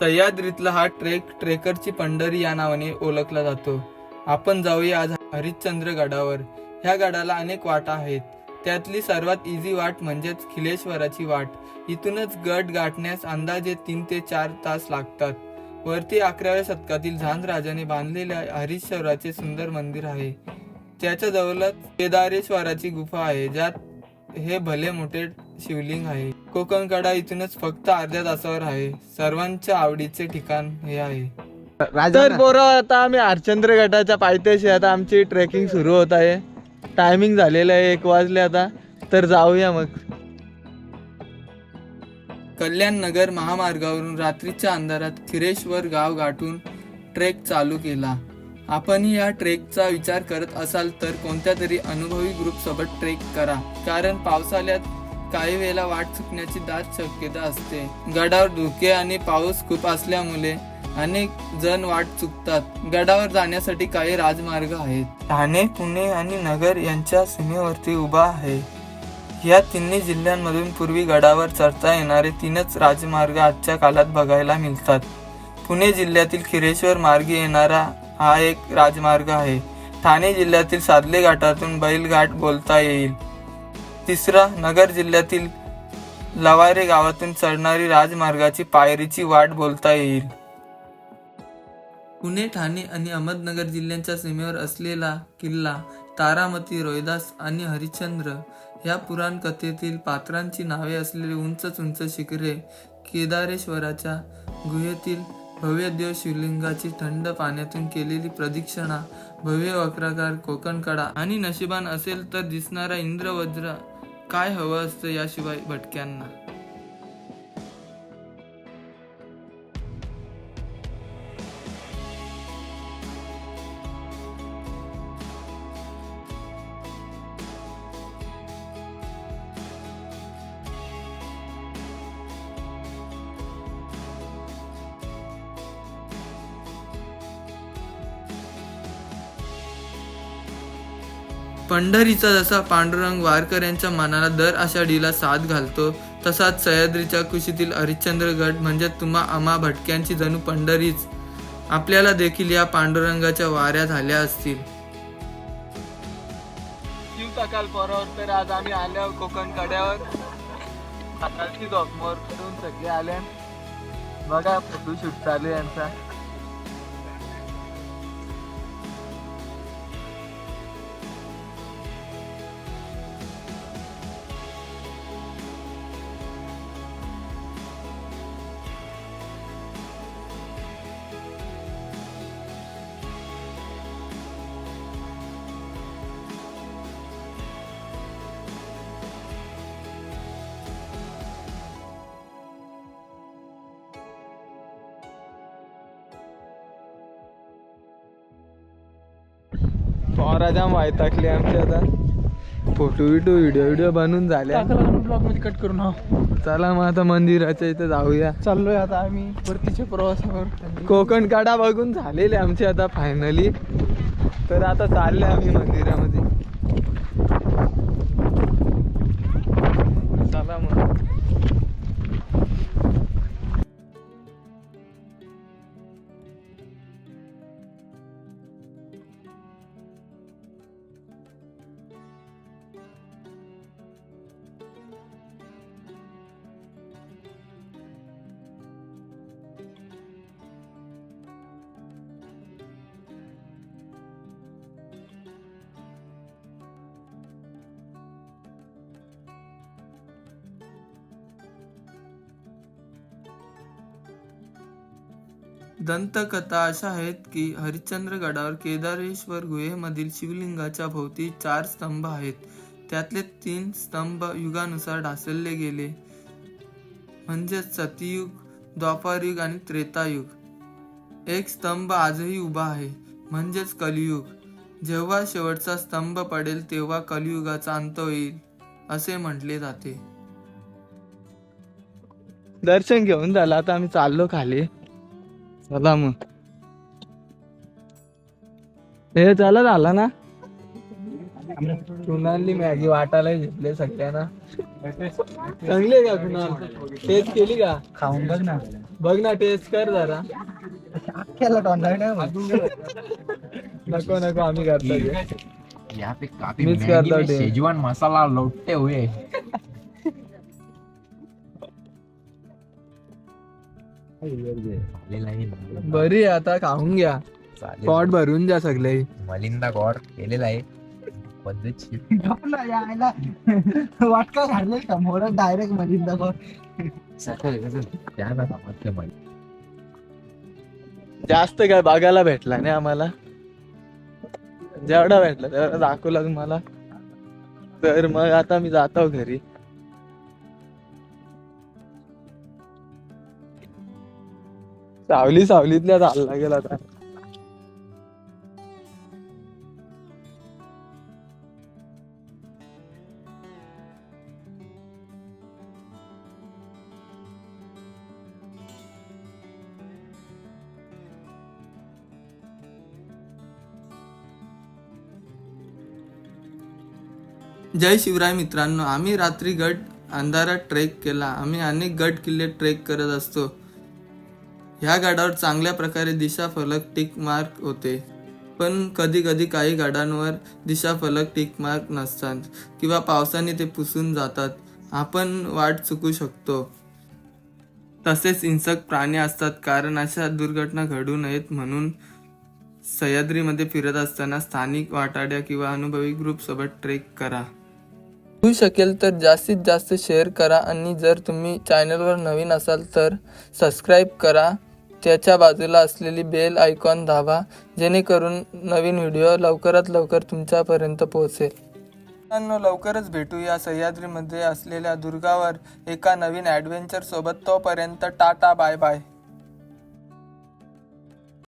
सह्याद्रीतला हा ट्रेक ट्रेकरची पंढरी या नावाने ओळखला जातो. आपण जाऊया आज हरिश्चंद्र गडावर. ह्या गडाला अनेक वाटा आहेत. त्यातली सर्वात इझी वाट म्हणजेच खिलेश्वराची वाट. इथूनच गड गाठण्यास अंदाजे तीन ते चार तास लागतात. वरती अकराव्या शतकातील झांज राजाने बांधलेल्या हरीश्वराचे सुंदर मंदिर आहे. त्याच्या जवळच केदारेश्वराची गुफा आहे. ज्यात हे भले मोठे शिवलिंग आहे. कोकण कडा इथूनच फक्त अर्ध्या तासावर आहे. सर्वांच्या आवडीचे ठिकाण हे आहे. तर पोरं आता आम्ही हरचंद्र गटाच्या पायथ्याशी आता आमची ट्रेकिंग सुरू होत आहे. टायमिंग झालेलं आहे एक वाजले आता. तर जाऊया मग. कल्याण नगर महामार्गावरून रात्रीच्या अंधारात खिरेश्वर गाव गाठून ट्रेक चालू केला. आपणही या ट्रेकचा विचार करत असाल तर कोणत्या तरी अनुभवी ग्रुप सोबत ट्रेक करा. कारण पावसाळ्यात काही वेळेला वाट चुकण्याची दाट शक्यता असते. गडावर धुके आणि पाऊस खूप असल्यामुळे अनेक जण वाट चुकतात. गडावर जाण्यासाठी काही राजमार्ग आहेत. ठाणे पुणे आणि नगर यांच्या सीमेवरती उभा आहे. या तिन्ही जिल्ह्यांमधून पूर्वी गडावर चढता येणारे तीनच राजमार्ग आजच्या काळात बघायला मिळतात. पुणे जिल्ह्यातील खिरेश्वर मार्गे येणारा हा एक राजमार्ग आहे. ठाणे जिल्ह्यातील सादले घाटातून बैलघाट बोलता येईल. तिसरा नगर जिल्ह्यातील लवारे गावातून चढणारी राजमार्गाची पायरीची वाट बोलता येईल. पुणे ठाणे आणि अहमदनगर जिल्ह्यांच्या सीमेवर असलेला किल्ला तारामती रोहिदास आणि हरिश्चंद्र ह्या पुराण कथेतील पात्रांची नावे असलेली उंच उंच शिखरे केदारेश्वराच्या गुहेतील भव्य देव शिवलिंगाची थंड पाण्यातून केलेली प्रदक्षिणा भव्य वक्राकार कोकणकडा आणि नशिबान असेल तर दिसणारा इंद्रवज्र काय हवं असतं याशिवाय भटक्यांना? पंढरीचा जसा पांडुरंग वारकऱ्यांच्या मनाला दर आषाढीला साथ घालतो तसाच सह्याद्रीच्या कुशीतील हरिश्चंद्रगड म्हणजे तुम्हा आमा भटक्यांची जणू पंढरीच. आपल्याला देखील या पांडुरंगाच्या वाऱ्या झाल्या असतील. सकाळ पोरावर तर आज आम्ही आल्या कोकण कड्यावर. सकाळची झोपमोर करून सगळे आले. बघा फोटो शूट चालू आहे यांचा पोरा जाम वायताकली आमची आता फोटो बिटो व्हिडिओ व्हिडिओ बनवून झाल्या ब्लॉगमध्ये कट करून हा चला मग आता मंदिराच्या इथे जाऊया. चाललोय आता आम्ही परतीच्या प्रवासावर. कोकण काढा बघून झालेले आमचे आता फायनली तर आता चालले आम्ही मंदिरामध्ये. दंतकथा अशा आहेत की हरिश्चंद्र गडावर केदारेश्वर गुहेमधील शिवलिंगाच्या भोवती चार स्तंभ आहेत. त्यातले तीन स्तंभ युगानुसार ढासळले गेले. म्हणजे सतयुग द्वापारयुग आणि त्रेतायुग. एक स्तंभ आजही उभा आहे. म्हणजेच कलियुग. जेव्हा शेवटचा स्तंभ पडेल तेव्हा कलियुगाचा अंत होईल असे म्हटले जाते. दर्शन घेऊन झालं. आता आम्ही चाललो खाली. चला मग. हे चला झाला ना? कुणालनी मॅगी वाटायला घेतले सगळ्यांना. चांगली का कुणाल? टेस्ट केली का? खाऊन बघ ना. बघ ना टेस्ट कर जरा. अख्ख्याला नको नको आम्ही करतो. यहाँ पे काफी करता में। शेजवान मसाला लौटते हुए. बरी आहे आता खाऊन घ्या. चालेल. पोट भरून द्या सगळे. मलिंदा गौर केलेला आहे. पद्धतशीर. यायला वाटका घालले का? मोर डायरेक्टमध्ये दाखव त्या ना समजलं मला जास्त काय बघायला भेटला नाही आम्हाला. जेवढा भेटला तेवढा दाखवला तुम्हाला तर मग आता मी जातो घरी. सावली सावलीतल्या चालला गेला आता. जय शिवराय मित्रांनो आम्ही रात्री गड अंधारात ट्रेक केला. आम्ही अनेक गड किल्ले ट्रेक करत असतो. ह्या गडावर चांगल्या प्रकारे दिशाफलक टिक मार्क होते. पण कधी कधी काही गडांवर दिशाफलक टिक मार्क नसतात किंवा पावसाने ते पुसून जातात. आपण वाट चुकू शकतो. तसेच हिंसक प्राणी असतात कारण अशा दुर्घटना घडू नयेत म्हणून सह्याद्रीमध्ये फिरत असताना स्थानिक वाटाड्या किंवा अनुभवी ग्रुपसोबत ट्रेक करा. होऊ शकेल तर जास्तीत जास्त शेअर करा आणि जर तुम्ही चॅनलवर नवीन असाल तर सबस्क्राईब करा. त्याच्या बाजूला असलेली बेल आयकॉन दाबा जेणेकरून नवीन व्हिडिओ लवकरात लवकर तुमच्यापर्यंत पोहोचेल. मित्रांनो लवकरच भेटू या सह्याद्रीमध्ये असलेल्या दुर्गावर एका नवीन ॲडव्हेंचरसोबत तोपर्यंत टाटा बाय बाय.